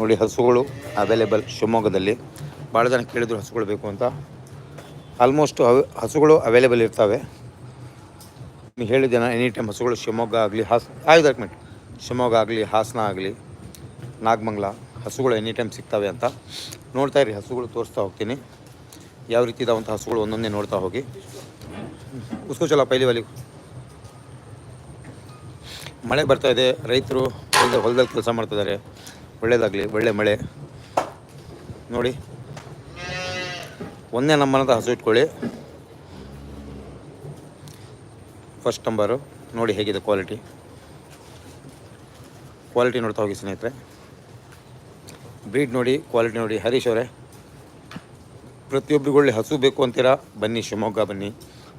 ನೋಡಿ ಹಸುಗಳು ಅವೈಲೇಬಲ್ ಶಿವಮೊಗ್ಗದಲ್ಲಿ. ಭಾಳ ಜನ ಕೇಳಿದ್ರು ಹಸುಗಳು ಬೇಕು ಅಂತ. ಆಲ್ಮೋಸ್ಟ್ ಹಸುಗಳು ಅವೈಲೇಬಲ್ ಇರ್ತವೆ. ನೀವು ಹೇಳಿದ್ದೆ ನಾನು ಎನಿ ಟೈಮ್ ಹಸುಗಳು ಶಿವಮೊಗ್ಗ ಆಗಲಿ, ಹಾಸ್, ಆಯ್ತು ಮಿನಿಟ್ ಶಿವಮೊಗ್ಗ ಆಗಲಿ, ಹಾಸನ ಆಗಲಿ, ನಾಗಮಂಗ್ಲ, ಹಸುಗಳು ಎನಿ ಟೈಮ್ ಸಿಗ್ತವೆ ಅಂತ. ನೋಡ್ತಾ ಇರಿ, ಹಸುಗಳು ತೋರಿಸ್ತಾ ಹೋಗ್ತೀನಿ. ಯಾವ ರೀತಿ ಇದಾವಂಥ ಹಸುಗಳು ಒಂದೊಂದೇ ನೋಡ್ತಾ ಹೋಗಿ. ಉಸ್ಕೋ ಚಲ, ಪೈಲಿ ಬಲಿ ಮಳೆ ಬರ್ತಾ ಇದೆ, ರೈತರು ಹೊಲದ ಹೊಲದಲ್ಲಿ ಕೆಲಸ ಮಾಡ್ತಿದ್ದಾರೆ. ಒಳ್ಳೇದಾಗಲಿ, ಒಳ್ಳೆ ಮಳೆ. ನೋಡಿ. ಒಂದೇ ನಂಬರ್ನಂತ ಹಸು ಇಟ್ಕೊಳ್ಳಿ. ಫಸ್ಟ್ ನಂಬರು ನೋಡಿ ಹೇಗಿದೆ ಕ್ವಾಲಿಟಿ ಕ್ವಾಲಿಟಿ ನೋಡ್ತಾ ಹೋಗಿ ಸ್ನೇಹಿತರೆ. ಬ್ರೀಡ್ ನೋಡಿ ಕ್ವಾಲಿಟಿ ನೋಡಿ. ಹರೀಶ್ ಅವರೇ ಪ್ರತಿಯೊಬ್ಬರಿಗೂ ಒಳ್ಳೆ ಹಸು ಬೇಕು ಅಂತೀರಾ? ಬನ್ನಿ, ಶಿವಮೊಗ್ಗ ಬನ್ನಿ,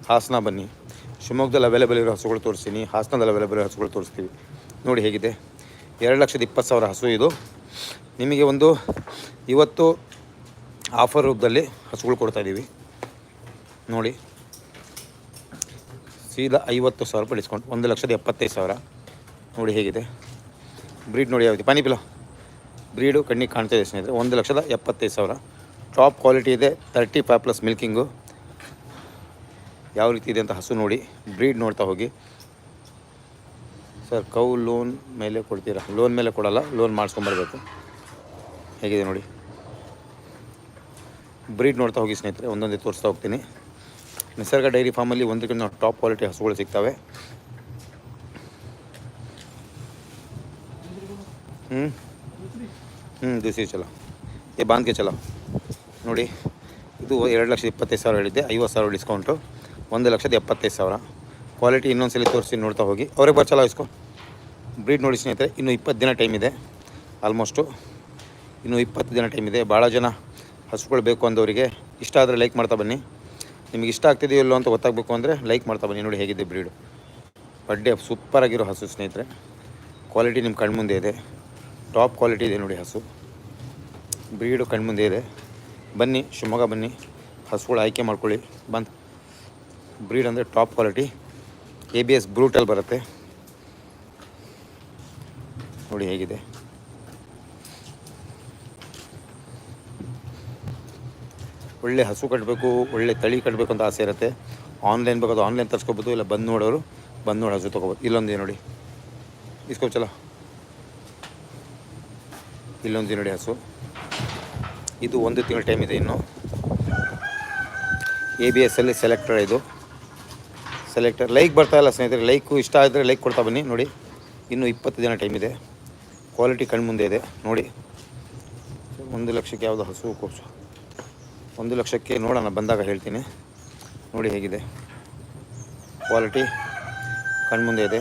ಹಾಸನ ಬನ್ನಿ. ಶಿವಮೊಗ್ಗದಲ್ಲಿ ಅವೈಲೇಬಲ್ ಇರೋ ಹಸುಗಳು ತೋರಿಸ್ತೀನಿ. ಹಾಸನದಲ್ಲಿ ಅವೈಲೇಬಲ್ ಇರೋ ಹಸುಗಳು ತೋರಿಸ್ತೀವಿ. ನೋಡಿ ಹೇಗಿದೆ. ಎರಡು ಲಕ್ಷದ ಇಪ್ಪತ್ತು ಸಾವಿರ ಹಸು ಇದು. ನಿಮಗೆ ಒಂದು ಇವತ್ತು ಆಫರ್ ರೂಪದಲ್ಲಿ ಹಸುಗಳು ಕೊಡ್ತಾ ಇದ್ದೀವಿ ನೋಡಿ. ಸೀದಾ ಐವತ್ತು ಸಾವಿರ ರೂಪಾಯಿ ಡಿಸ್ಕೌಂಟ್, ಒಂದು ಲಕ್ಷದ ಎಪ್ಪತ್ತೈದು ಸಾವಿರ. ನೋಡಿ ಹೇಗಿದೆ. ಬ್ರೀಡ್ ನೋಡಿ ಯಾವ್ದು ಪಾನಿ ಪಿಲ ಬ್ರೀಡು ಕಣ್ಣಿಗೆ ಕಾಣ್ತಾ ಇದೆ ಸ್ನೇಹಿತರೆ. ಒಂದು ಲಕ್ಷದ ಎಪ್ಪತ್ತೈದು ಸಾವಿರ. ಟಾಪ್ ಕ್ವಾಲಿಟಿ ಇದೆ. Thirty five plus milking. ಯಾವ ರೀತಿ ಇದೆ ಅಂತ ಹಸು ನೋಡಿ. ಬ್ರೀಡ್ ನೋಡ್ತಾ ಹೋಗಿ. ಸರ್, ಕೌ ಲೋನ್ ಮೇಲೆ ಕೊಡ್ತೀರಾ? ಲೋನ್ ಮೇಲೆ ಕೊಡಲ್ಲ, ಲೋನ್ ಮಾಡಿಸ್ಕೊಂಬರ್ಬೇಕು ಹೇಗಿದೆ ನೋಡಿ? ಬ್ರೀಡ್ ನೋಡ್ತಾ ಹೋಗಿ ಸ್ನೇಹಿತರೆ, ಒಂದೊಂದೇ ತೋರಿಸ್ತಾ ಹೋಗ್ತೀನಿ. ನಿಸರ್ಗ ಡೈರಿ ಫಾರ್ಮಲ್ಲಿ ಒಂದಕ್ಕಿಂತ ಟಾಪ್ ಕ್ವಾಲಿಟಿ ಹಸುಗಳು ಸಿಗ್ತವೆ. ಹ್ಞೂ ಹ್ಞೂ ದಿವಸ ಚಲೋ. ಏ ಬಾಂಧ್ಗೆ ಚಲೋ. ನೋಡಿ, ಇದು ಎರಡು ಲಕ್ಷದ ಇಪ್ಪತ್ತೈದು ಸಾವಿರ ಹೇಳಿದ್ದೆ, ಐವತ್ತು ಸಾವಿರ ಡಿಸ್ಕೌಂಟು. ಒಂದು ಲಕ್ಷದ ಎಪ್ಪತ್ತೈದು ಸಾವಿರ. ಕ್ವಾಲಿಟಿ ಇನ್ನೊಂದು ಸಲ ತೋರಿಸಿ ನೋಡ್ತಾ ಹೋಗಿ. ಅವ್ರಿಗೆ ಬರ್ ಚಲೋ ಇಸ್ಕೊ. ಬ್ರೀಡ್ ನೋಡಿ ಸ್ನೇಹಿತರೆ, ಇನ್ನೂ ಇಪ್ಪತ್ತು ದಿನ ಟೈಮ್ ಇದೆ ಆಲ್ಮೋಸ್ಟು ಇನ್ನೂ ಇಪ್ಪತ್ತು ದಿನ ಟೈಮ್ ಇದೆ. ಭಾಳ ಜನ ಹಸುಗಳು ಬೇಕು ಅಂದವರಿಗೆ ಇಷ್ಟ ಆದರೆ ಲೈಕ್ ಮಾಡ್ತಾ ಬನ್ನಿ. ನಿಮಗೆ ಇಷ್ಟ ಆಗ್ತಿದೆಯೋ ಇಲ್ಲೋ ಅಂತ ಗೊತ್ತಾಗಬೇಕು ಅಂದರೆ ಲೈಕ್ ಮಾಡ್ತಾ ಬನ್ನಿ. ನೋಡಿ ಹೇಗಿದೆ ಬ್ರೀಡು ಬಡ್ಡೆ ಸೂಪರಾಗಿರೋ ಹಸು ಸ್ನೇಹಿತರೆ. ಕ್ವಾಲಿಟಿ ನಿಮ್ಮ ಕಣ್ಮುಂದೆ ಇದೆ. ಟಾಪ್ ಕ್ವಾಲಿಟಿ ಇದೆ ನೋಡಿ ಹಸು. ಬ್ರೀಡು ಕಣ್ಮುಂದೆ ಇದೆ. ಬನ್ನಿ, ಶಿವಮೊಗ್ಗ ಬನ್ನಿ. ಹಸುಗಳು ಆಯ್ಕೆ ಮಾಡ್ಕೊಳ್ಳಿ. ಬಂದು. ಬ್ರೀಡ್ ಅಂದರೆ top quality A B S brutal ಬರುತ್ತೆ. ನೋಡಿ ಹೇಗಿದೆ. ಒಳ್ಳೆ ಹಸು ಕಟ್ಟಬೇಕು ಒಳ್ಳೆ ತಳಿ ಕಟ್ಟಬೇಕು ಅಂತ ಆಸೆ ಇರುತ್ತೆ. ಆನ್ಲೈನ್ ಬೇಕಾದ್ರೆ ಆನ್ಲೈನ್ ತರಿಸ್ಕೋಬೋದು, ಇಲ್ಲ ಬಂದು ನೋಡೋರು ಬಂದು ನೋಡಿ ಹಸು ತೊಗೋಬೋದು. ಇಲ್ಲೊಂದೇ ನೋಡಿ. ಇಸ್ಕೋ ಚಲೋ. ಇಲ್ಲೊಂದು ನೋಡಿ ಹಸು. ಇದು ಒಂದು ತಿಂಗಳ ಟೈಮ್ ಇದೆ ಇನ್ನು. ಎ ಬಿ ಎಸ್ಸಲ್ಲಿ ಸೆಲೆಕ್ಟರ್ ಇದು. ಸೆಲೆಕ್ಟರ್ ಲೈಕ್ ಬರ್ತಾ ಇಲ್ಲ ಸ್ನೇಹಿತರೆ ಲೈಕು ಇಷ್ಟ ಆದರೆ ಲೈಕ್ ಕೊಡ್ತಾ ಬನ್ನಿ, ನೋಡಿ. ಇನ್ನೂ ಇಪ್ಪತ್ತು ದಿನ ಟೈಮ್ ಇದೆ. ಕ್ವಾಲಿಟಿ ಕಣ್ಮುಂದೆ ಇದೆ. ನೋಡಿ. ಒಂದು ಲಕ್ಷಕ್ಕೆ ಯಾವುದು ಹಸು ಕೊಪ್ಸು ಒಂದು ಲಕ್ಷಕ್ಕೆ ನೋಡೋಣ, ಬಂದಾಗ ಹೇಳ್ತೀನಿ. ನೋಡಿ ಹೇಗಿದೆ. ಕ್ವಾಲಿಟಿ ಕಣ್ಮುಂದೆ ಇದೆ.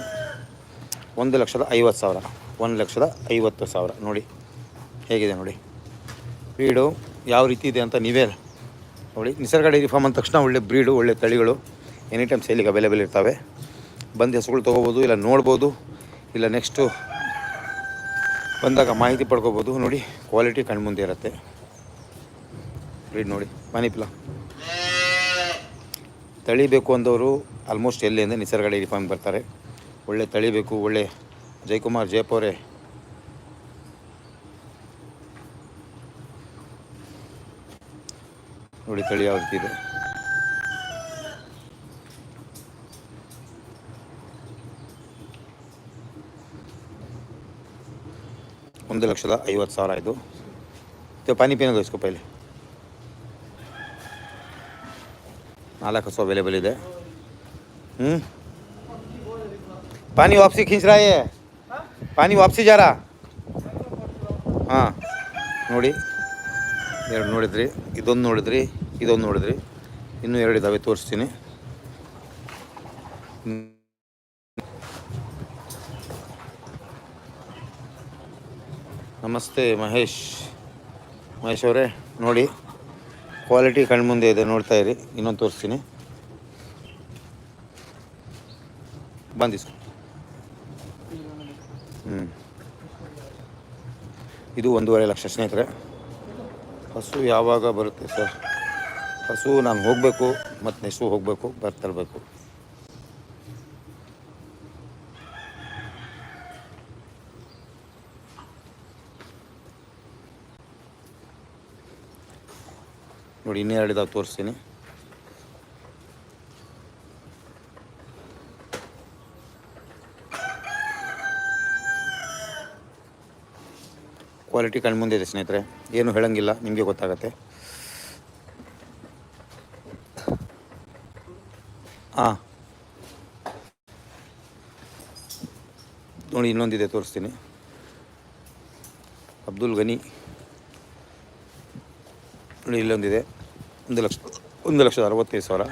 ಒಂದು ಲಕ್ಷದ ಐವತ್ತು ಸಾವಿರ. ಒಂದು ಲಕ್ಷದ ಐವತ್ತು ಸಾವಿರ. ನೋಡಿ. ಹೇಗಿದೆ ನೋಡಿ. ಬ್ರೀಡು ಯಾವ ರೀತಿ ಇದೆ ಅಂತ ನೀವೇ ನೋಡಿ. ನಿಸರ್ಗ ಡೈರಿ ಫಾರ್ಮ್ ಅಂದ ತಕ್ಷಣ ಒಳ್ಳೆ ಬ್ರೀಡು ಒಳ್ಳೆ ತಳಿಗಳು ಎನಿ ಟೈಮ್ ಸೇಲಿಗೆ ಅವೈಲೇಬಲ್ ಇರ್ತವೆ. ಬಂದು ಹೆಸರುಗಳು ತೊಗೋಬೋದು, ಇಲ್ಲ ನೋಡ್ಬೋದು, ಇಲ್ಲ ನೆಕ್ಸ್ಟು ಬಂದಾಗ ಮಾಹಿತಿ ಪಡ್ಕೋಬೋದು. ನೋಡಿ ಕ್ವಾಲಿಟಿ ಕಣ್ಮುಂದೆ ಇರುತ್ತೆ. ಬ್ರೀಡ್ ನೋಡಿ. ಮನಿಪ್ಲ ತಳಿಬೇಕು ಅಂದವರು ಆಲ್ಮೋಸ್ಟ್ ಎಲ್ಲಿ ಅಂದರೆ ನಿಸರ್ಗ ಡೈರಿ ಫಾರ್ಮ್ ಬರ್ತಾರೆ. ಒಳ್ಳೆ ತಳಿಬೇಕು, ಒಳ್ಳೆ ಜಯಕುಮಾರ್ ಜಯಪೋರೆ ನೋಡಿ ತಳಿ ಯಾವ ರೀತಿ ಇದೆ. ಒಂದು ಲಕ್ಷದ ಐವತ್ತು ಸಾವಿರ ಇದು ಇದು ಪಾನಿ ಪೀನ ದೋಸ್ಕೊ ಪೈಲೆ ನಾಲ್ಕು ಹಸು ಅವೈಲೇಬಲ್ ಇದೆ ಹ್ಞೂ पानी वापसी खींच रहा है पानी वापसी जा रहा ಹಾಂ ನೋಡಿ ಎರಡು ನೋಡಿದ್ರಿ ಇದೊಂದು ನೋಡಿದ್ರಿ ಇದೊಂದು ನೋಡಿದ್ರಿ ಇನ್ನೂ ಎರಡು ಇದ್ದಾವೆ ತೋರಿಸ್ತೀನಿ ನಮಸ್ತೆ ಮಹೇಶ್. ಮಹೇಶ್ ಅವರೇ, ನೋಡಿ ಕ್ವಾಲಿಟಿ ಕಣ್ಮುಂದೆ ಇದೆ, ನೋಡ್ತಾ ಇರಿ, ಇನ್ನೊಂದು ತೋರಿಸ್ತೀನಿ. ಬಂದಿಸ್ಕೊ ಹ್ಞೂ ಇದು ಒಂದೂವರೆ ಲಕ್ಷ ಸ್ನೇಹಿತರೆ. ಹಸು ಯಾವಾಗ ಬರುತ್ತೆ ಸರ್? ಹಸು ನಾನು ಹೋಗಬೇಕು, ಮತ್ತು ನೆಕ್ಸ್ಟು ಹೋಗಬೇಕು ಬರ್ತರಬೇಕು ನೋಡಿ ಇನ್ನೆರಡು ಇದಾವೆ, ತೋರಿಸ್ತೀನಿ. ಕ್ವಾಲಿಟಿ ಕಣ್ಮುಂದೆ ಇದೆ ಸ್ನೇಹಿತರೆ. ಏನು ಹೇಳಂಗಿಲ್ಲ, ನಿಮಗೆ ಗೊತ್ತಾಗತ್ತೆ. ಹಾಂ ನೋಡಿ, ಇನ್ನೊಂದಿದೆ, ತೋರಿಸ್ತೀನಿ. ಅಬ್ದುಲ್ ಗನಿ. ನೋಡಿ, ಇಲ್ಲೊಂದಿದೆ. ಒಂದು ಲಕ್ಷ, ಒಂದು ಲಕ್ಷದ ಅರವತ್ತೈದು ಸಾವಿರ.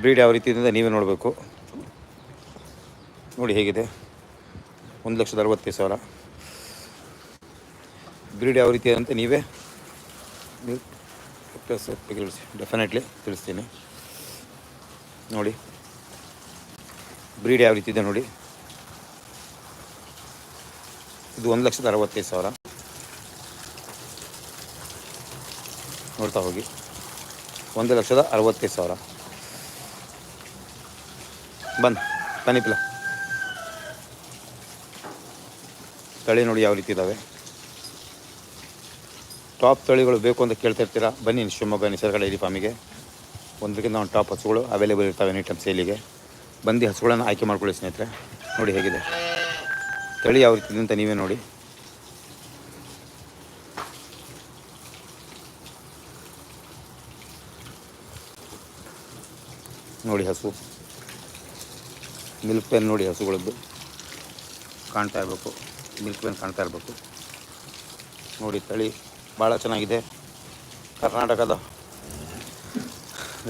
ಬ್ರೀಡ್ ಯಾವ ರೀತಿ ಇದೆ ನೀವೇ ನೋಡಬೇಕು. ನೋಡಿ ಹೇಗಿದೆ. ಒಂದು ಲಕ್ಷದ ಅರವತ್ತೈದು ಸಾವಿರ. ಬ್ರೀಡ್ ಯಾವ ರೀತಿ ಅಂತ ನೀವೇ ತಿಳಿಸಿ ಡೆಫಿನೆಟ್ಲಿ ತಿಳಿಸ್ತೀನಿ. ನೋಡಿ. ಬ್ರೀಡ್ ಯಾವ ರೀತಿ ಇದೆ ನೋಡಿ. ಇದು ಒಂದು ಲಕ್ಷದ ಅರವತ್ತೈದು ಸಾವಿರ. ನೋಡ್ತಾ ಹೋಗಿ. ಒಂದು ಲಕ್ಷದ ಅರವತ್ತೈದು ಸಾವಿರ. ಬಂದು ಬನ್ನಿಪ್ಲ ತಳಿ ನೋಡಿ ಯಾವ ರೀತಿ ಇದ್ದಾವೆ ಟಾಪ್ ತಳಿಗಳು ಬೇಕು ಅಂತ ಕೇಳ್ತಾ ಇರ್ತೀರಾ? ಬನ್ನಿ, ಶಿವಮೊಗ್ಗ ನಿಸರ್ಗ ಡೈರಿ ಫಾರ್ಮಿಗೆ. ಒಂದಕ್ಕಿಂತ ಒಂದು ಟಾಪ್ ಹಸುಗಳು ಅವೈಲೇಬಲ್ ಇರ್ತವೆ ಎನಿ ಟೈಮ್ ಸೇಲಿಗೆ ಬಂದು ಹಸುಗಳನ್ನು ಆಯ್ಕೆ ಮಾಡ್ಕೊಳ್ಳಿ ಸ್ನೇಹಿತರೆ. ನೋಡಿ ಹೇಗಿದೆ. ತಳಿ ಯಾವ ರೀತಿ ಇದೆ ಅಂತ ನೀವೇ ನೋಡಿ. ನೋಡಿ ಹಸು. ಮಿಲ್ಕ್ ಪೆನ್ ನೋಡಿ ಹಸುಗಳದ್ದು. ಕಾಣ್ತಾ ಇರಬೇಕು. ಮಿಲ್ಕ್ ಪೆನ್ ಕಾಣ್ತಾ ಇರಬೇಕು. ನೋಡಿ ತಳಿ ಭಾಳ ಚೆನ್ನಾಗಿದೆ. ಕರ್ನಾಟಕದ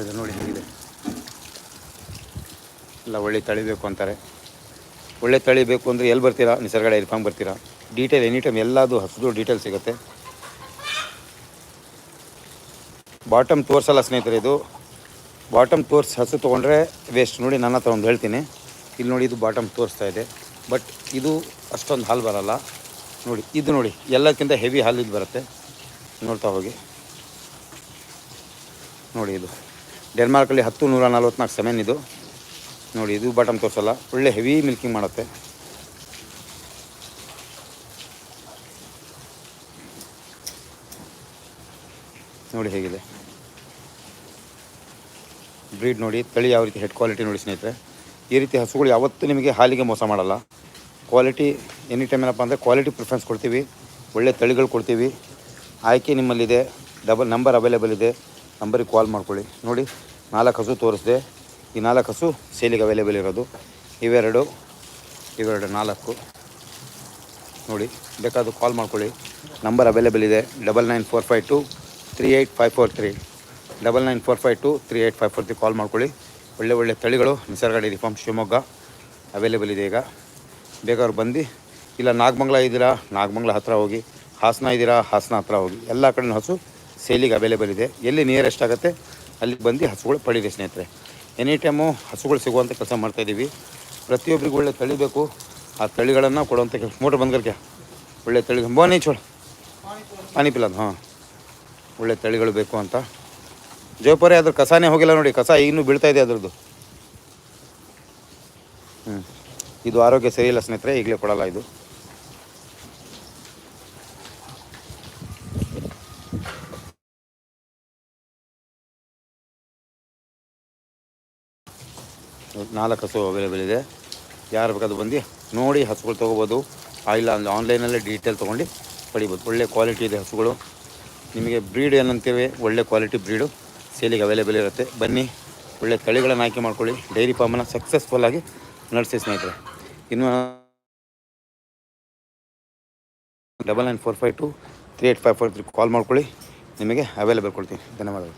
ಇದು ನೋಡಿ ಹೇಗಿದೆ. ಎಲ್ಲ ಒಳ್ಳೆ ತಳಿ ಬೇಕು ಅಂತಾರೆ. ಒಳ್ಳೆ ತಳಿ ಬೇಕು ಅಂದರೆ ಎಲ್ಲಿ ಬರ್ತೀರಾ? ನಿಸರ್ಗ ಫಾರ್ಮ್ ಬರ್ತೀರಾ? ಡೀಟೇಲ್ ಎನಿ ಟೈಮ್ ಎಲ್ಲದು ಹಸಿದು ಡೀಟೇಲ್ ಸಿಗುತ್ತೆ. ಬಾಟಮ್ ತೋರಿಸಲ್ಲ ಸ್ನೇಹಿತರೆ ಇದು. ಬಾಟಮ್ ತೋರಿಸಿ ಹಸು ತೊಗೊಂಡ್ರೆ ವೇಸ್ಟ್ ನೋಡಿ ನನ್ನ ಹತ್ರ ಒಂದು ಹೇಳ್ತೀನಿ. ಇಲ್ಲಿ ನೋಡಿ ಇದು ಬಾಟಮ್ ತೋರಿಸ್ತಾ ಇದೆ. ಬಟ್ ಇದು ಅಷ್ಟೊಂದು ಹಾಲು ಬರಲ್ಲ. ನೋಡಿ, ಇದು ನೋಡಿ, ಎಲ್ಲಕ್ಕಿಂತ ಹೆವಿ ಹಾಲು ಇದು ಬರುತ್ತೆ. ನೋಡ್ತಾ ಹೋಗಿ. ನೋಡಿ ಇದು. ಡೆನ್ಮಾರ್ಕಲ್ಲಿ ಹತ್ತು ನೂರ ನಲ್ವತ್ನಾಲ್ಕು ಸೆಮೆನ್ ಇದು. ನೋಡಿ, ಇದು ಬಾಟಮ್ ತೋರಿಸಲ್ಲ. ಒಳ್ಳೆ ಹೆವಿ ಮಿಲ್ಕಿಂಗ್ ಮಾಡುತ್ತೆ. ನೋಡಿ ಹೇಗಿದೆ. ಬ್ರೀಡ್ ನೋಡಿ, ತಳಿ ಯಾವ ರೀತಿ ಹೆಡ್ ಕ್ವಾಲಿಟಿ ನೋಡಿ ಸ್ನೇಹಿತರೆ, ಈ ರೀತಿ ಹಸುಗಳು ಯಾವತ್ತೂ ನಿಮಗೆ ಹಾಲಿಗೆ ಮೋಸ ಮಾಡಲ್ಲ. ಕ್ವಾಲಿಟಿ ಎನಿ ಟೈಮ್ ಏನಪ್ಪ ಅಂದರೆ ಕ್ವಾಲಿಟಿ ಪ್ರಿಫರೆನ್ಸ್ ಕೊಡ್ತೀವಿ, ಒಳ್ಳೆ ತಳಿಗಳು ಕೊಡ್ತೀವಿ. ಆಯ್ಕೆ ನಿಮ್ಮಲ್ಲಿದೆ ಡಬಲ್ ನಂಬರ್ ಅವೈಲೇಬಲ್ ಇದೆ ನಂಬರಿಗೆ ಕಾಲ್ ಮಾಡ್ಕೊಳ್ಳಿ. ನೋಡಿ, ನಾಲ್ಕು ಹಸು ತೋರಿಸಿದೆ, ಈ ನಾಲ್ಕು ಹಸು ಸೇಲಿಗೆ ಅವೈಲೇಬಲ್ ಇರೋದು. ಇವೆರಡು ಇವೆರಡು ನಾಲ್ಕು. ನೋಡಿ ಬೇಕಾದರೂ ಕಾಲ್ ಮಾಡ್ಕೊಳ್ಳಿ. ನಂಬರ್ ಅವೈಲೇಬಲ್ ಇದೆ double nine four five two three eight five four three double nine four five two three eight five four call ಮಾಡ್ಕೊಳ್ಳಿ. ಒಳ್ಳೆ ಒಳ್ಳೆ ತಳಿಗಳು Nisarga dairy farm Shivamogga available ಇದೆ ಈಗ. ಬೇಕಾದ್ರೆ ಬಂದು, ಇಲ್ಲ ನಾಗಮಂಗ್ಲ ಇದ್ದೀರಾ, ನಾಗಮಂಗ್ಲ ಹತ್ತಿರ ಹೋಗಿ, ಹಾಸನ ಇದ್ದೀರಾ, ಹಾಸನ ಹತ್ತಿರ ಹೋಗಿ, ಎಲ್ಲ ಕಡೆನೂ ಹಸು ಸೇಲಿಗೆ ಅವೈಲೇಬಲ್ ಇದೆ. ಎಲ್ಲಿ ನಿಯರೆಸ್ಟ್ ಆಗುತ್ತೆ ಅಲ್ಲಿಗೆ ಬಂದು ಹಸುಗಳು ಪಡೀರಿ ಸ್ನೇಹಿತರೆ. ಎನಿ ಟೈಮು ಹಸುಗಳು ಸಿಗುವಂಥ ಕೆಲಸ ಮಾಡ್ತಾಯಿದ್ದೀವಿ ಪ್ರತಿಯೊಬ್ಬರಿಗೂ ಒಳ್ಳೆ ತಳಿ ಬೇಕು. ಆ ತಳಿಗಳನ್ನು ಕೊಡುವಂಥ ಕೆಲಸ ಮೋಟ್ರ್ ಬಂದ್ಕರ್ಕೆ. ಒಳ್ಳೆ ತಳಿ ಬೋನಿ ಚೋಳ ಪಾನಿಪಿಲ್ಲ ಹಾಂ. ಒಳ್ಳೆ ತಳಿಗಳು ಬೇಕು ಅಂತ. ಜೋಪರೆ, ಅದ್ರ ಕಸಾನೇ ಹೋಗಿಲ್ಲ ನೋಡಿ, ಕಸ ಇನ್ನೂ ಬೀಳ್ತಾ ಇದೆ ಅದ್ರದ್ದು. ಹ್ಞೂ ಇದು ಆರೋಗ್ಯ ಸರಿ ಇಲ್ಲ ಸ್ನೇಹಿತರೆ, ಈಗಲೇ ಕೊಡಲ್ಲ ಇದು. ನಾಲ್ಕು ಹಸು ಅವೈಲೇಬಲ್ ಇದೆ. ಯಾರು ಬೇಕಾದ್ರೂ ಬಂದು ನೋಡಿ, ಹಸುಗಳು ತೊಗೋಬೋದು. ಇಲ್ಲ ಅಂದರೆ ಆನ್ಲೈನಲ್ಲೇ ಡೀಟೇಲ್ ತೊಗೊಂಡು ಪಡಿಬೋದು. ಒಳ್ಳೆ ಕ್ವಾಲಿಟಿ ಇದೆ ಹಸುಗಳು. ನಿಮಗೆ ಬ್ರೀಡ್ ಏನಂತೇವೆ? ಒಳ್ಳೆ ಕ್ವಾಲಿಟಿ ಬ್ರೀಡು ಸೇಲಿಗೆ ಅವೈಲೇಬಲ್ ಇರುತ್ತೆ. ಬನ್ನಿ, ಒಳ್ಳೆ ತಳಿಗಳನ್ನು ಆಯ್ಕೆ ಮಾಡ್ಕೊಳ್ಳಿ. ಡೈರಿ ಫಾರ್ಮನ್ನು ಸಕ್ಸಸ್ಫುಲ್ಲಾಗಿ ನಡೆಸಿ ಸ್ನೇಹಿತರೆ. ಇನ್ನು double nine four five two three eight five four three call ಮಾಡ್ಕೊಳ್ಳಿ. ನಿಮಗೆ ಅವೈಲೇಬಲ್ ಕೊಡ್ತೀನಿ. ಧನ್ಯವಾದಗಳು.